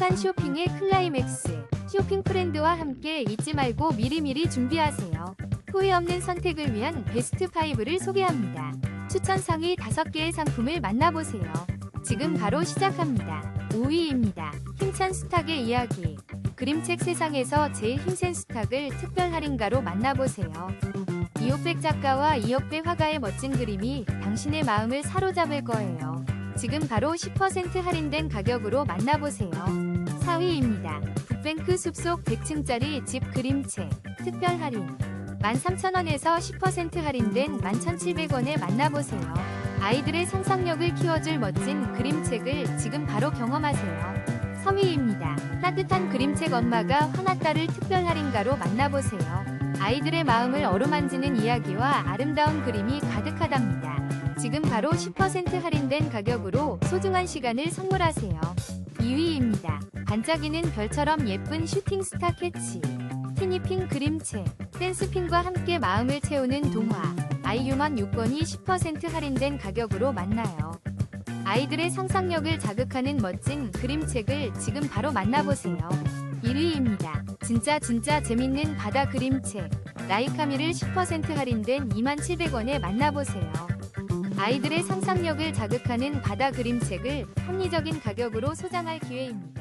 행복한 쇼핑의 클라이맥스. 쇼핑 프렌드와 함께 잊지 말고 미리미리 준비하세요. 후회 없는 선택을 위한 베스트 5를 소개합니다. 추천 상위 5개의 상품을 만나보세요. 지금 바로 시작합니다. 5위입니다. 힘찬 수탉의 이야기. 그림책 세상에서 제일 힘센 수탉을 특별 할인가로 만나보세요. 이옥백 작가와 이옥배 화가의 멋진 그림이 당신의 마음을 사로잡을 거예요. 지금 바로 10% 할인된 가격으로 만나보세요. 4위입니다. 북뱅크 숲속 100층짜리 집 그림책 특별 할인 13,000원에서 10% 할인된 11,700원에 만나보세요. 아이들의 상상력을 키워줄 멋진 그림책을 지금 바로 경험하세요. 3위입니다. 따뜻한 그림책 엄마가 화났다를 특별 할인가로 만나보세요. 아이들의 마음을 어루만지는 이야기와 아름다운 그림이 가득하답니다. 지금 바로 10% 할인된 가격으로 소중한 시간을 선물하세요. 2위입니다. 반짝이는 별처럼 예쁜 슈팅 스타 캐치. 티니핑 그림책. 댄스핑과 함께 마음을 채우는 동화. 아이유먼 6권이 10% 할인된 가격으로 만나요. 아이들의 상상력을 자극하는 멋진 그림책을 지금 바로 만나보세요. 1위입니다. 진짜 진짜 재밌는 바다 그림책. 라이카미를 10% 할인된 2700원에 만나보세요. 아이들의 상상력을 자극하는 바다 그림책을 합리적인 가격으로 소장할 기회입니다.